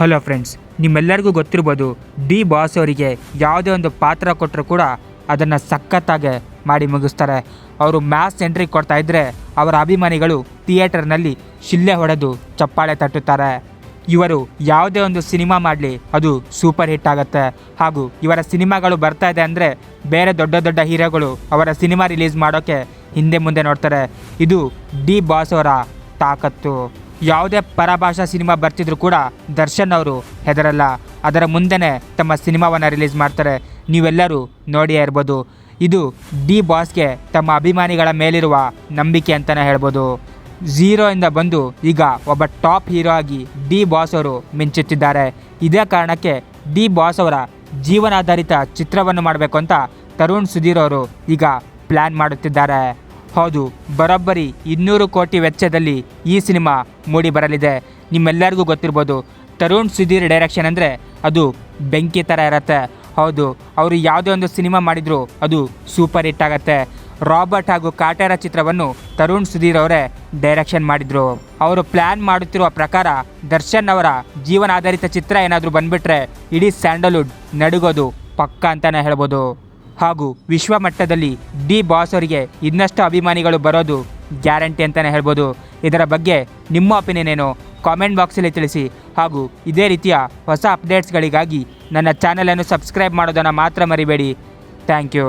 Hello friends, ನಿಮ್ಮೆಲ್ಲರಿಗೂ ಗೊತ್ತಿರ್ಬೋದು, D boss ಅವರಿಗೆ ಯಾವುದೇ ಒಂದು ಪಾತ್ರ ಕೊಟ್ಟರು ಕೂಡ ಅದನ್ನು ಸಖತ್ತಾಗೆ ಮಾಡಿ ಮುಗಿಸ್ತಾರೆ. ಅವರು ಮ್ಯಾಸ್ ಎಂಟ್ರಿ ಕೊಡ್ತಾ ಇದ್ದರೆ ಅವರ ಅಭಿಮಾನಿಗಳು ಥಿಯೇಟರ್ನಲ್ಲಿ ಶಿಲ್ಲೆ ಹೊಡೆದು ಚಪ್ಪಾಳೆ ತಟ್ಟುತ್ತಾರೆ. ಇವರು ಯಾವುದೇ ಒಂದು ಸಿನಿಮಾ ಮಾಡಲಿ ಅದು ಸೂಪರ್ ಹಿಟ್ ಆಗುತ್ತೆ. ಹಾಗೂ ಇವರ ಸಿನಿಮಾಗಳು ಬರ್ತಾ ಇದೆ ಅಂದರೆ ಬೇರೆ ದೊಡ್ಡ ದೊಡ್ಡ ಹೀರೋಗಳು ಅವರ ಸಿನಿಮಾ ರಿಲೀಸ್ ಮಾಡೋಕ್ಕೆ ಹಿಂದೆ ಮುಂದೆ ನೋಡ್ತಾರೆ. ಇದು ಡಿ ಬಾಸ್ ಅವರ ತಾಕತ್ತು. ಯಾವುದೇ ಪರಭಾಷಾ ಸಿನಿಮಾ ಬರ್ತಿದ್ರು ಕೂಡ ದರ್ಶನ್ ಅವರು ಹೆದರಲ್ಲ. ಅದರ ಮುಂದೆನೇ ತಮ್ಮ ಸಿನಿಮಾವನ್ನು ರಿಲೀಸ್ ಮಾಡ್ತಾರೆ. ನೀವೆಲ್ಲರೂ ನೋಡಿಯೇ ಇರ್ಬೋದು. ಇದು ಡಿ ಬಾಸ್ಗೆ ತಮ್ಮ ಅಭಿಮಾನಿಗಳ ಮೇಲಿರುವ ನಂಬಿಕೆ ಅಂತಲೇ ಹೇಳ್ಬೋದು. ಝೀರೋಯಿಂದ ಬಂದು ಈಗ ಒಬ್ಬ ಟಾಪ್ ಹೀರೋ ಆಗಿ ಡಿ ಬಾಸ್ ಅವರು ಮಿಂಚುತ್ತಿದ್ದಾರೆ. ಇದೇ ಕಾರಣಕ್ಕೆ ಡಿ ಬಾಸ್ ಅವರ ಜೀವನಾಧಾರಿತ ಚಿತ್ರವನ್ನು ಮಾಡಬೇಕು ಅಂತ ತರುಣ್ ಸುಧೀರ್ ಅವರು ಈಗ ಪ್ಲ್ಯಾನ್ ಮಾಡುತ್ತಿದ್ದಾರೆ. ಹೌದು, ಬರೋಬ್ಬರಿ ಇನ್ನೂರು ಕೋಟಿ ವೆಚ್ಚದಲ್ಲಿ ಈ ಸಿನಿಮಾ ಮೂಡಿ ಬರಲಿದೆ ನಿಮ್ಮೆಲ್ಲರಿಗೂ ಗೊತ್ತಿರ್ಬೋದು, ತರುಣ್ ಸುಧೀರ್ ಡೈರೆಕ್ಷನ್ ಅಂದರೆ ಅದು ಬೆಂಕಿ ಥರ ಇರತ್ತೆ. ಹೌದು, ಅವರು ಯಾವುದೇ ಒಂದು ಸಿನಿಮಾ ಮಾಡಿದರೂ ಅದು ಸೂಪರ್ ಹಿಟ್ ಆಗತ್ತೆ. ರಾಬರ್ಟ್ ಹಾಗೂ ಕಾಟೇರ ಚಿತ್ರವನ್ನು ತರುಣ್ ಸುಧೀರ್ ಅವರೇ ಡೈರೆಕ್ಷನ್ ಮಾಡಿದರು. ಅವರು ಪ್ಲ್ಯಾನ್ ಮಾಡುತ್ತಿರುವ ಪ್ರಕಾರ ದರ್ಶನ್ ಅವರ ಜೀವನಾಧಾರಿತ ಚಿತ್ರ ಏನಾದರೂ ಬಂದುಬಿಟ್ರೆ ಇಡೀ ಸ್ಯಾಂಡಲ್ವುಡ್ ನಡುಗೋದು ಪಕ್ಕ ಅಂತಲೇ ಹೇಳ್ಬೋದು. ಹಾಗೂ ವಿಶ್ವ ಮಟ್ಟದಲ್ಲಿ ಡಿ ಬಾಸ್ ಅವರಿಗೆ ಇನ್ನಷ್ಟು ಅಭಿಮಾನಿಗಳು ಬರೋದು ಗ್ಯಾರಂಟಿ ಅಂತಲೇ ಹೇಳ್ಬೋದು. ಇದರ ಬಗ್ಗೆ ನಿಮ್ಮ ಒಪಿನಿಯನ್ ಏನು? ಕಾಮೆಂಟ್ ಬಾಕ್ಸಲ್ಲಿ ತಿಳಿಸಿ. ಹಾಗೂ ಇದೇ ರೀತಿಯ ಹೊಸ ಅಪ್ಡೇಟ್ಸ್ಗಳಿಗಾಗಿ ನನ್ನ ಚಾನಲನ್ನು ಸಬ್ಸ್ಕ್ರೈಬ್ ಮಾಡೋದನ್ನು ಮಾತ್ರ ಮರಿಬೇಡಿ. Thank you